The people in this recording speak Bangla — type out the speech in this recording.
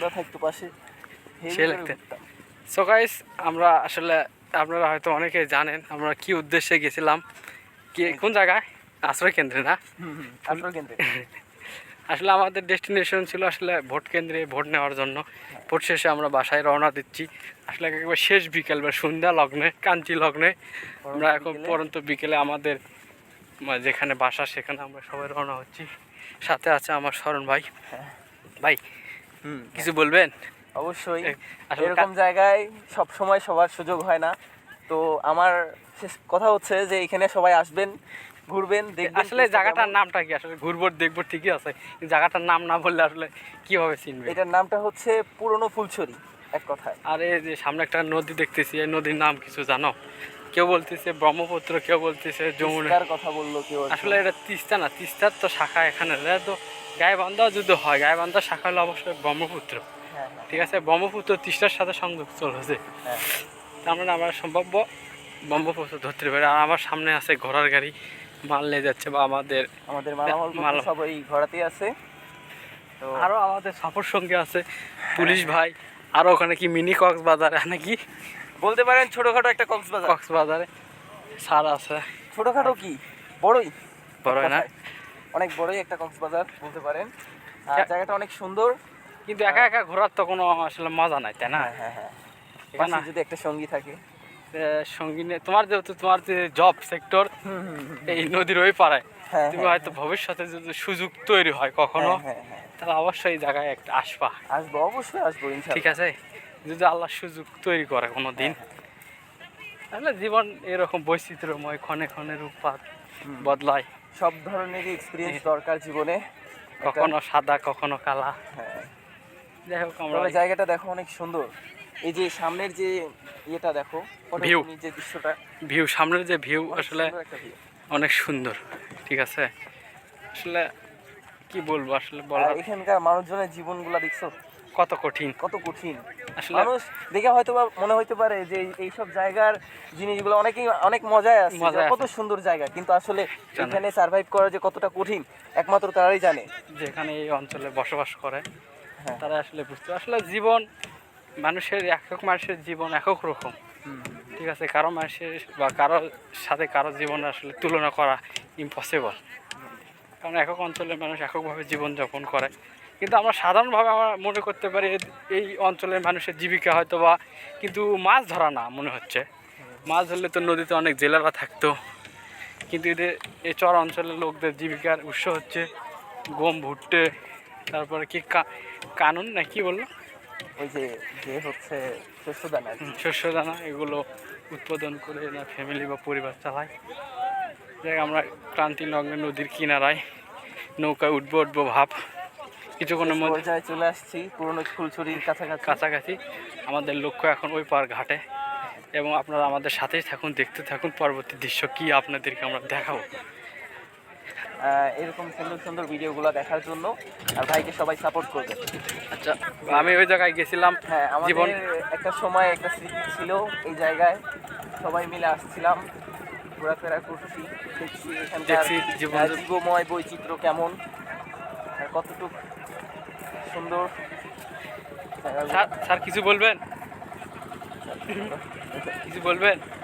পুরা থাকতো পাশে। সে লাগতে। সো গাইস আমরা আসলে আপনারা হয়তো অনেকেই জানেন আমরা কি উদ্দেশ্যে গেছিলাম? কি কোন জায়গায়? আশ্রয় কেন্দ্রে না? আশ্রয় কেন্দ্রে। আসলে আমাদের ডেস্টিনেশন ছিল আসলে ভোট কেন্দ্রে ভোট নেওয়ার জন্য। ভোট শেষে আমরা বাসায় রওনা দিচ্ছি। আসলে একবার শেষ বিকেল বা সন্ধ্যা লগ্নে কাঞ্চি লগ্নে। আমরা এখন? পরন্ত বিকেলে আমাদের যেখানে বাসা সেখানে আমরা সবাই রওনা হচ্ছি। সাথে আছে আমার শরণ ভাই। হ্যাঁ। ভাই কিছু বলবেন? অবশ্যই। এরকম জায়গায় সব সময় সবার সুযোগ হয় না। তো আমার কথা হচ্ছে যে এখানে সবাই আসবেন ঘুরবেন দেখবেন আসলে জায়গাটার নামটা কি? আসলে ঘুরবো দেখব ঠিকই আছে জায়গাটার নাম না বললে আসলে কীভাবে চিনবে? এটার নামটা হচ্ছে পুরনো ফুলছড়ি এক কথায়। আরে যে সামনে একটা নদী দেখতেছি এই নদীর নাম কিছু জানো? কেউ বলতেছে ব্রহ্মপুত্র কেউ বলতেছে যমুনা। কথা বলল কেউ আসলে এটা তিস্তা না তিস্তার তো শাখা এখানে তো? গায়েবান্ধা যুদ্ধ হয় গায়েবান্ধা শাখা হলো অবশ্যই ব্রহ্মপুত্র। হ্যাঁ হ্যাঁ। ঠিক আছে? ব্রহ্মপুত্র তিস্তার সাথে সংযোগ চলেছে হ্যাঁ। তার মানে আমরা সম্ভাব্য ব্রহ্মপুত্র ধরতে পারি। আর আমার সামনে আছে ঘোড়ার গাড়ি মাল নিয়ে যাচ্ছে বা আমাদের আমাদের মাল। মালা- সবাই ঘোড়াতেই আছে। তো আরও আমাদের সাপোর সঙ্গে আছে পুলিশ ভাই। আর ওখানে কি মিনি কক্সবাজারে নাকি? বলতে পারেন ছোটখাটো একটা কক্সবাজার। কক্সবাজারে স্যার আছে। ছোটখাটো কি? বড়ই। বড় না। অনেক বড়ই একটা কক্সবাজার বলতে পারেন। জায়গাটা অনেক সুন্দর। কিন্তু একা একা ঘোরার তো কোনো আসলে মজা নাই তাই না? হ্যাঁ হ্যাঁ হ্যাঁ। যদি একটা সঙ্গী থাকে। সঙ্গী নিয়ে তোমার যেহেতু তোমার যে জব সেক্টর এই নদীর ওই পাড়ায় হ্যাঁ, তুমি হ্যাঁ, হয়তো ভবিষ্যতে যদি সুযোগ তৈরি হয় কখনো। তাহলে অবশ্যই এই জায়গায় একটা আসবা। আসব অবশ্যই আসব ঠিক আছে? যদি আল্লাহ সুযোগ তৈরি করে কোনো দিন তাহলে জীবন এরকম বৈচিত্র্যময় ক্ষণে ক্ষণে রূপপাত বদলায়। সব ধরনের এক্সপিরিয়েন্স দরকার জীবনে। কখনো সাদা কখনো কালা। হ্যাঁ। যাই হোক আমরা জায়গাটা দেখো অনেক সুন্দর। এই যে সামনের যে ইয়েটা দেখো ভিউ যে দৃশ্যটা। ভিউ সামনের যে ভিউ আসলে। অনেক সুন্দর ঠিক আছে? আসলে কি বলব আসলে বলা এখানকার মানুষজনের জীবনগুলা দেখছ? কত কঠিন? কত কঠিন। মানুষ দেখে হয়তো মনে হইতে পারে যে এই- এইসব জায়গার জিনিসগুলো অনেকেই অনেক মজায় আছে। কত সুন্দর জায়গা। কিন্তু আসলে এখানে সার্ভাইভ করা যে কতটা কঠিন একমাত্র তারাই জানে। যেখানে এই অঞ্চলে বসবাস করে হ্যাঁ। তারা আসলে বুঝতে আসলে জীবন মানুষের একক মানুষের জীবন একক রকম। ঠিক আছে? কারও মানুষের বা কারও সাথে কারও জীবন আসলে তুলনা করা ইম্পসিবল কারণ একক অঞ্চলের মানুষ এককভাবে জীবনযাপন করে। কিন্তু আমরা সাধারণভাবে আমরা মনে করতে পারি এই অঞ্চলের মানুষের জীবিকা হয়তো বা কিন্তু মাছ ধরা না মনে হচ্ছে। মাছ ধরলে তো নদীতে অনেক জেলেরা থাকতো। কিন্তু এদের এই চর অঞ্চলের লোকদের জীবিকার উৎস হচ্ছে গম ভুট্টে তারপরে কি কানুন না কি বলল? ওই যে যে হচ্ছে শস্য দানা হুম, শস্য দানা এগুলো উৎপাদন করে না ফ্যামিলি বা পরিবার চালায়। যাই আমরা ক্রান্তি লগ্নে নদীর কিনারায় নৌকায় উঠবো উঠবো ভাব। কিছুক্ষণের মধ্যে চলে আসছি পুরনো ফুলছড়ির কাছাকাছি। কাছাকাছি। আমাদের লক্ষ্য এখন ওই পার ঘাটে। এবং আপনারা আমাদের সাথেই থাকুন দেখতে থাকুন পরবর্তী দৃশ্য কি আপনাদেরকে আমরা দেখাবো। এরকম সুন্দর সুন্দর ভিডিওগুলো দেখার জন্য আর ভাইকে সবাই সাপোর্ট করবে আচ্ছা আমি ওই জায়গায় গেছিলাম হ্যাঁ জীবন। একটা সময় একটা স্মৃতি ছিল এই জায়গায়। সবাই মিলে আসছিলাম ঘোরাফেরা করছি দেখছি এখানকার জীবময় বৈচিত্র্য কেমন আর কতটুক সুন্দর। স্যার কিছু বলবেন? কিছু বলবেন?